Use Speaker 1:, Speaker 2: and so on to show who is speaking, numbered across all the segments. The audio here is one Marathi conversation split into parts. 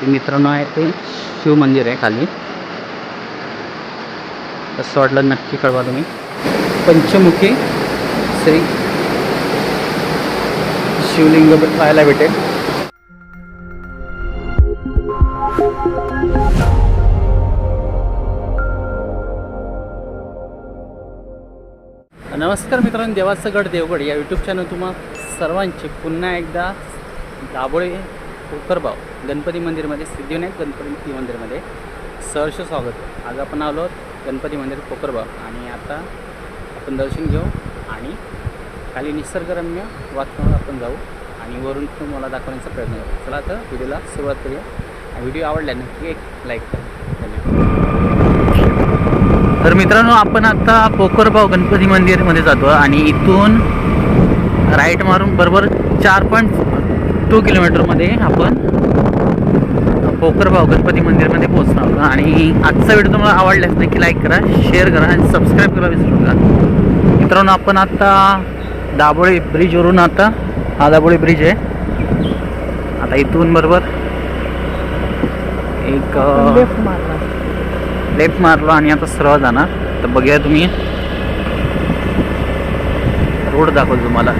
Speaker 1: ते मित्रांनो आहे ते शिव मंदिर आहे खाली. कसं वाटलं नक्की कळवा तुम्ही. पंचमुखी श्री शिवलिंग पाहायला भेटेल. नमस्कार मित्रांनो देवाचं गड देवगड या यूट्यूब चॅनल तुम्हा सर्वांचे पुन्हा एकदा दाभोळे कोकरबाव गणपती मंदिरमध्ये सिद्धिविनायक गणपती मंदिरमध्ये सहर्ष स्वागत. आज आपण आलो आहोत गणपती मंदिर कोकरबाव आणि आता आपण दर्शन घेऊ आणि खाली निसर्गरम्य वातावरण आपण जाऊ आणि वरून तुम्हाला दाखवण्याचा प्रयत्न करू. चला आता व्हिडिओला सुरुवात करूया. व्हिडिओ आवडला नक्की एक लाईक करा. धन्यवाद. तर मित्रांनो आपण आता पोकरबाव गणपती मंदिरमध्ये जातो आणि इथून राईट मारून बरोबर चार पॉईंट टू किलोमीटरमध्ये आपण पोकरबाव गणपती मंदिरमध्ये पोहोचणार आहोत. आणि आजचा व्हिडिओ तुम्हाला आवडल्यास नक्की लाईक करा शेअर करा आणि सबस्क्राईब करा विसरू नका. मित्रांनो आपण आता दाभोळी ब्रिजवरून आता हा दाभोळी ब्रिज आहे. आता इथून बरोबर एक लेफ्ट मारलो. आणि आता सरळ जाणार. तर बघूया तुम्ही. रोड दाखवतो तुम्हाला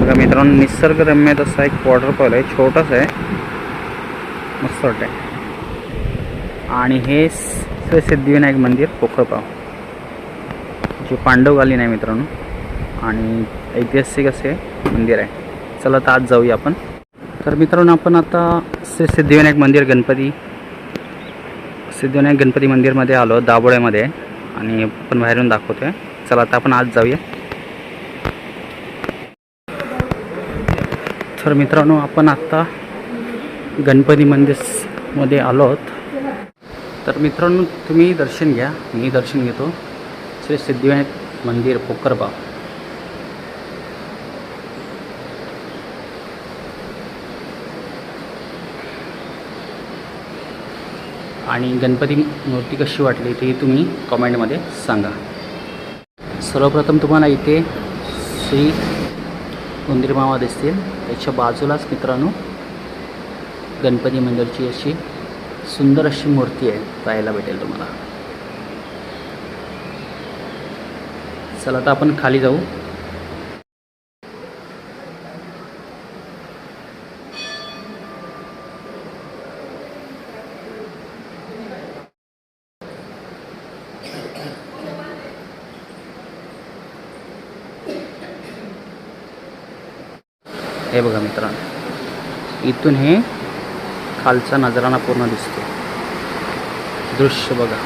Speaker 1: बघा मित्रांनो निसर्गरम्य तसा एक वॉटरफॉल आहे छोटासा आहे. मस्त आहे आणि हे श्री सिद्धिविनायक मंदिर पोखरपाव जे पांडवकालीन आहे मित्रांनो. आणि ऐतिहासिक असे मंदिर आहे. चला तर आज जाऊया आपण. तर मित्रांनो आपण आता श्री सिद्धिविनायक मंदिर गणपती सिद्धिविनायक गणपती मंदिरमध्ये आलो दाभोळ्यामध्ये. आणि आपण बाहेरून दाखवतोय. चला आता आपण आज जाऊया. तर मित्रांनो आपण आत्ता गणपती मंदिरमध्ये आलो आहोत तर मित्रांनो तुम्ही दर्शन घ्या. मी दर्शन घेतो. श्री सिद्धिविनायक मंदिर पोकरबा आणि गणपती मूर्ती कशी वाटली ते तुम्ही कमेंटमध्ये सांगा. सर्वप्रथम तुम्हाला इथे श्री उंदीरमामा दिसतील. त्याच्या बाजूलाच मित्रांनो गणपती मंदिरची अशी सुंदर अशी मूर्ती आहे पाहायला भेटेल तुम्हाला. चला आता आपण खाली जाऊ. हे बघा मित्रांनो. इथून हे खालचा नजराना पूर्ण दिसतो दृश्य बघा.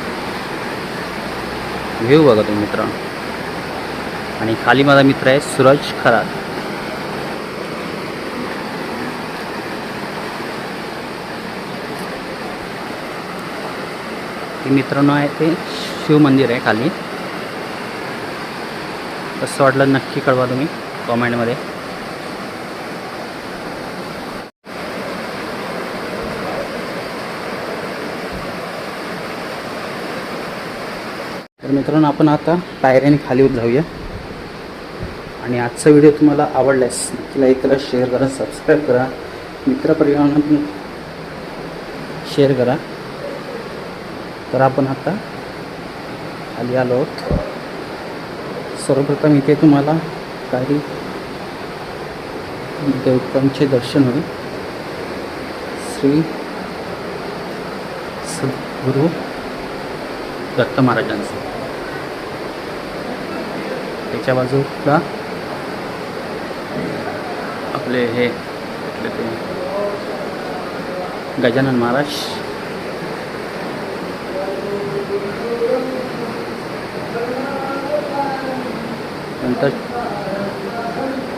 Speaker 1: व्ह्यू बघा तुम्ही मित्रांनो. आणि खाली माझा मित्र आहे सूरज खरात. मित्रांनो आहे ते शिव मंदिर आहे खाली. कसं वाटलं नक्की कळवा तुम्ही कॉमेंटमध्ये तर मित्रांनो आपण आता पायऱ्याने खाली जाऊया. आणि आजचा व्हिडिओ तुम्हाला आवडल्यास नक्की लाईक करा शेअर करा सबस्क्राईब करा. मित्रपरिवारांना पण शेअर करा. तर आपण आता खाली आलो आहोत. सर्वप्रथम इथे तुम्हाला काही देवतांचे दर्शन होईल. श्री सद्गुरू दत्त महाराजांचं. त्याच्या बाजूला आपले हे ते गजानन महाराज. नंतर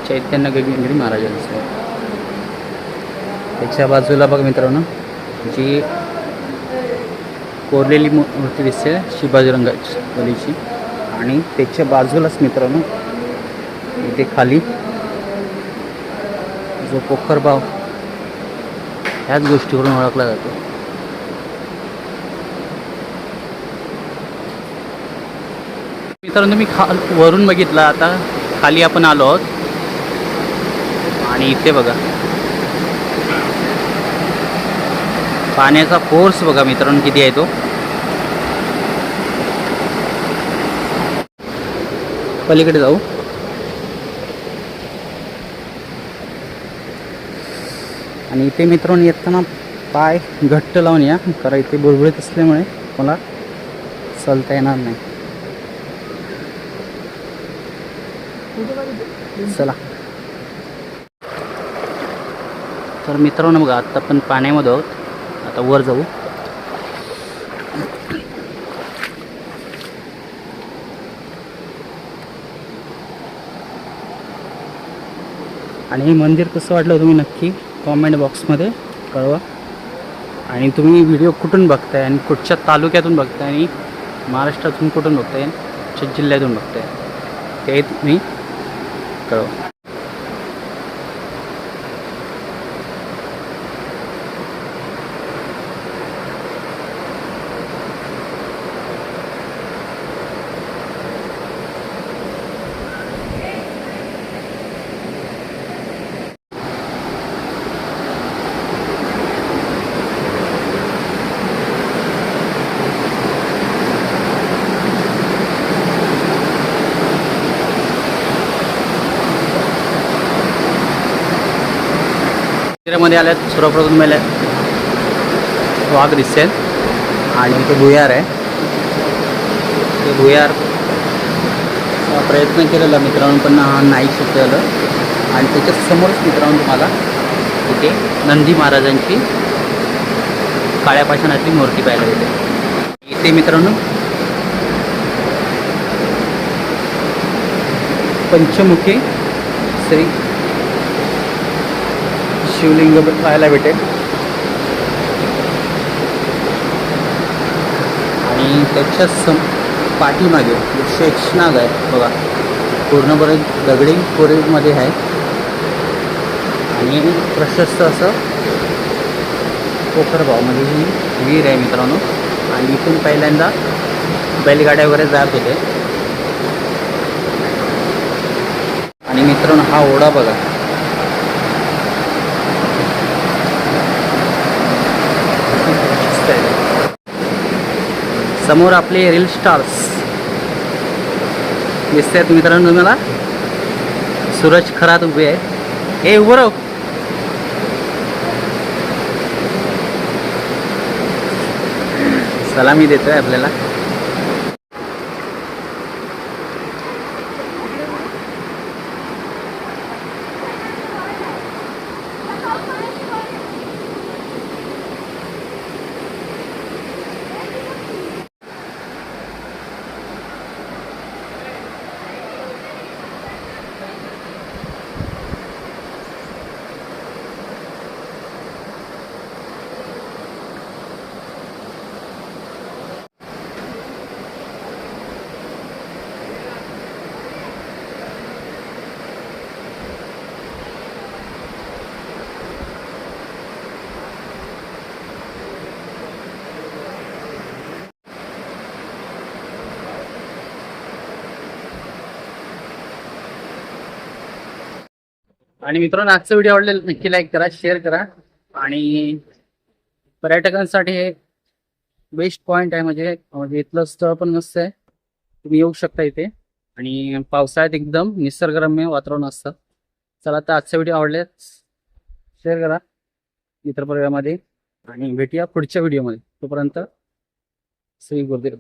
Speaker 1: चैतन्य गगनगिरी महाराजांचं. त्याच्या बाजूला बघा मित्रांनो जी कोरलेली मूर्ती दिसते शिवाजीरंगाची रंगाची आणि त्याच्या बाजूलाच मित्रांनो इथे खाली जो पोखरबाव ह्याच गोष्टीवरून ओळखला जातो. मित्रांनो मी खाल वरून बघितलं आता खाली आपण आलो आहोत. आणि इथे बघा. पाण्याचा फोर्स बघा मित्रांनो किती आहे तो. पलीकडे जाऊ. आणि इथे मित्रांनो येताना पाय घट्ट लावून या कारण इथे बुळबुळीत असल्यामुळे मला चालता येणार नाही. चला. तर मित्रांनो बघा आत्ता आपण पाण्यामध्ये आहोत. आता वर जाऊ. आणि हे मंदिर कसं वाटलं तुम्ही नक्की कॉमेंट बॉक्समध्ये कळवा. आणि तुम्ही व्हिडिओ कुठून बघताय आणि कुठच्या तालुक्यातून बघताय आणि महाराष्ट्रातून कुठून बघताय कुठच्या जिल्ह्यातून बघताय ते तुम्ही कळवा. मध्ये आल्यात सर्वप्रथम मला वाघ दिसेल. आणि ते भुयार आहे. ते भुयार प्रयत्न केलेला मित्रांनो पण नाही सुचलं. आणि त्याच्या समोरच मित्रांनो तुम्हाला इथे नंदी महाराजांची काळ्या पाषाणातली मूर्ती पाहायला येते इथे मित्रांनो पंचमुखी श्री शिवलिंग पाहायला भेटेल. आणि त्याच्या सम पाठीमागे जो शेषनाग आहे बघा. पूर्णपणे दगडी कोरीमध्ये आहे. आणि प्रशस्त असं पोखरभाव म्हणजे ही विहीर आहे मित्रांनो. आणि इथून पहिल्यांदा बैलगाड्या वगैरे जात होते. आणि मित्रांनो हा ओढा बघा. समोर आपले रील स्टार्स दिसत आहेत मित्रांनो तुम्हाला. सूरज खरात उभे आहे ए उभं राहू. सलामी देतोय आपल्याला. आणि मित्रांनो आजचा व्हिडिओ आवडलेला नक्की लाईक करा शेअर करा. आणि पर्यटकांसाठी हे बेस्ट पॉइंट आहे म्हणजे म्हणजे इथलं स्थळ पण मस्त आहे. तुम्ही येऊ शकता इथे. आणि पावसाळ्यात एकदम निसर्गरम्य वातावरण असतं. चला आता आजचा व्हिडिओ आवडले शेअर करा मित्रपरिवारामध्ये आणि भेटूया पुढच्या व्हिडिओमध्ये तोपर्यंत श्री गुरुदेव.